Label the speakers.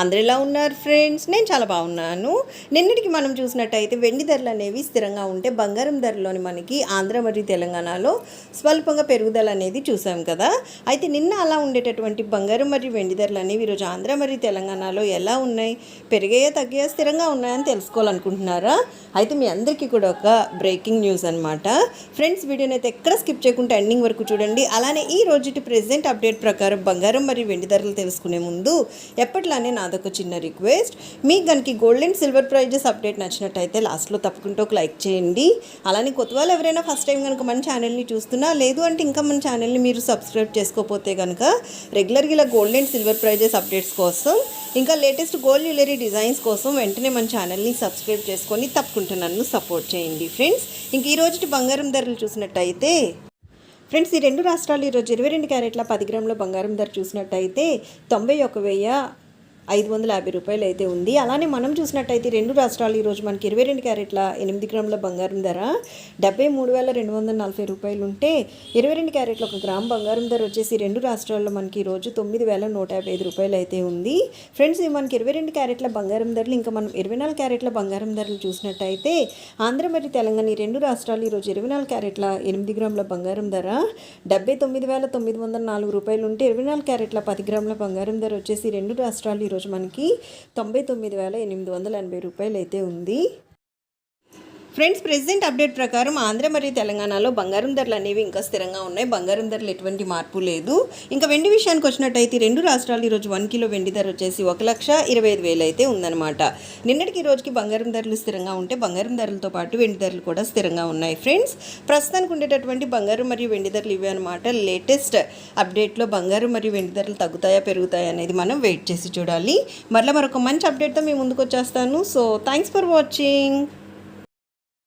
Speaker 1: అందరు ఎలా ఉన్నారు ఫ్రెండ్స్ నేను చాలా బాగున్నాను. నిన్నటికి మనం చూసినట్టయితే వెండి ధరలు అనేవి స్థిరంగా ఉంటే బంగారం ధరలోని మనకి ఆంధ్ర మరియు తెలంగాణలో స్వల్పంగా పెరుగుదల అనేది చూసాం కదా. అయితే నిన్న అలా ఉండేటటువంటి బంగారం మరియు వెండి ధరలు అనేవి ఈరోజు ఆంధ్ర మరియు తెలంగాణలో ఎలా ఉన్నాయి? పెరిగాయా తగ్గాయా స్థిరంగా ఉన్నాయని తెలుసుకోవాలనుకుంటున్నారా? అయితే మీ అందరికీ కూడా ఒక బ్రేకింగ్ న్యూస్ అనమాట ఫ్రెండ్స్ వీడియోని అయితే ఎక్కడ స్కిప్ చేయకుండా ఎండింగ్ వరకు చూడండి. అలానే ఈ రోజుటి ప్రెసెంట్ అప్డేట్ ప్రకారం బంగారం మరియు వెండి ధరలు తెలుసుకునే ముందు ఎప్పట్లానే నాదొక చిన్న రిక్వెస్ట్. మీకు కనుక gold and silver prizes update నచ్చినట్టయితే లాస్ట్లో తప్పకుండా ఒక లైక్ చేయండి. అలానే కొత్త వాళ్ళు ఎవరైనా ఫస్ట్ టైం కనుక మన ఛానల్ని చూస్తున్నా లేదు అంటే ఇంకా మన ఛానల్ని మీరు సబ్స్క్రైబ్ చేసుకోకపోతే కనుక రెగ్యులర్గా ఇలా gold and silver prizes updates కోసం ఇంకా లేటెస్ట్ గోల్డ్ జ్యువెలరీ డిజైన్స్ కోసం వెంటనే మన ఛానల్ని సబ్స్క్రైబ్ చేసుకొని తప్పకుండా నన్ను సపోర్ట్ చేయండి ఫ్రెండ్స్. ఇంక ఈరోజు బంగారం ధరలు చూసినట్టయితే ఫ్రెండ్స్ ఈ రెండు రాష్ట్రాలు ఈరోజు ఇరవై రెండు క్యారెట్ల పది గ్రాముల బంగారం ధర చూసినట్టయితే తొంభై ఒక వెయ్యి ఐదు వందల యాభై రూపాయలు అయితే ఉంది. అలానే మనం చూసినట్టయితే రెండు రాష్ట్రాలు ఈరోజు మనకి ఇరవై రెండు క్యారెట్ల ఎనిమిది గ్రాముల బంగారం ధర డెబ్బై మూడు వేల రెండు వందల నలభై రూపాయలు ఉంటే ఇరవై రెండు క్యారెట్ల ఒక గ్రామ్ బంగారం ధర వచ్చేసి రెండు రాష్ట్రాల్లో మనకి ఈరోజు తొమ్మిది వేల నూట యాభై ఐదు రూపాయలు అయితే ఉంది. ఫ్రెండ్స్ మనకి ఇరవై రెండు క్యారెట్ల బంగారం ధరలు ఇంకా మనం ఇరవై నాలుగు క్యారెట్ల బంగారం ధరలు చూసినట్టయితే ఆంధ్ర మరియు తెలంగాణ ఈ రెండు రాష్ట్రాలు ఈరోజు ఇరవై నాలుగు క్యారెట్ల ఎనిమిది గ్రాముల బంగారం ధర డెబ్బై తొమ్మిది వేల తొమ్మిది వందల నాలుగు రూపాయలు ఉంటే ఇరవై నాలుగు క్యారెట్ల పది గ్రాముల బంగారం ధర వచ్చేసి రెండు రాష్ట్రాలు ఈరోజు మనకి తొంభై తొమ్మిది వేల ఎనిమిది వందల ఎనభై రూపాయలు అయితే ఉంది. ఫ్రెండ్స్ ప్రెసెంట్ అప్డేట్ ప్రకారం ఆంధ్ర మరియు తెలంగాణలో బంగారం ధరలు అనేవి ఇంకా స్థిరంగా ఉన్నాయి. బంగారం ధరలు ఎటువంటి మార్పు లేదు. ఇంకా వెండి విషయానికి వచ్చినట్టయితే రెండు రాష్ట్రాలు ఈరోజు వన్ కిలో వెండి ధర వచ్చేసి ఒక లక్ష ఇరవై ఐదు వేలు అయితే ఉందన్నమాట. నిన్నటికి ఈ రోజుకి బంగారం ధరలు స్థిరంగా ఉంటే బంగారం ధరలతో పాటు వెండి ధరలు కూడా స్థిరంగా ఉన్నాయి ఫ్రెండ్స్. ప్రస్తుతానికి ఉండేటటువంటి బంగారం మరియు వెండి ధరలు ఇవే అనమాట లేటెస్ట్ అప్డేట్లో బంగారం మరియు వెండి ధరలు తగ్గుతాయా పెరుగుతాయా అనేది మనం వెయిట్ చేసి చూడాలి. మరలా మరొక మంచి అప్డేట్తో మీ ముందుకు వచ్చేస్తాను. So thanks for watching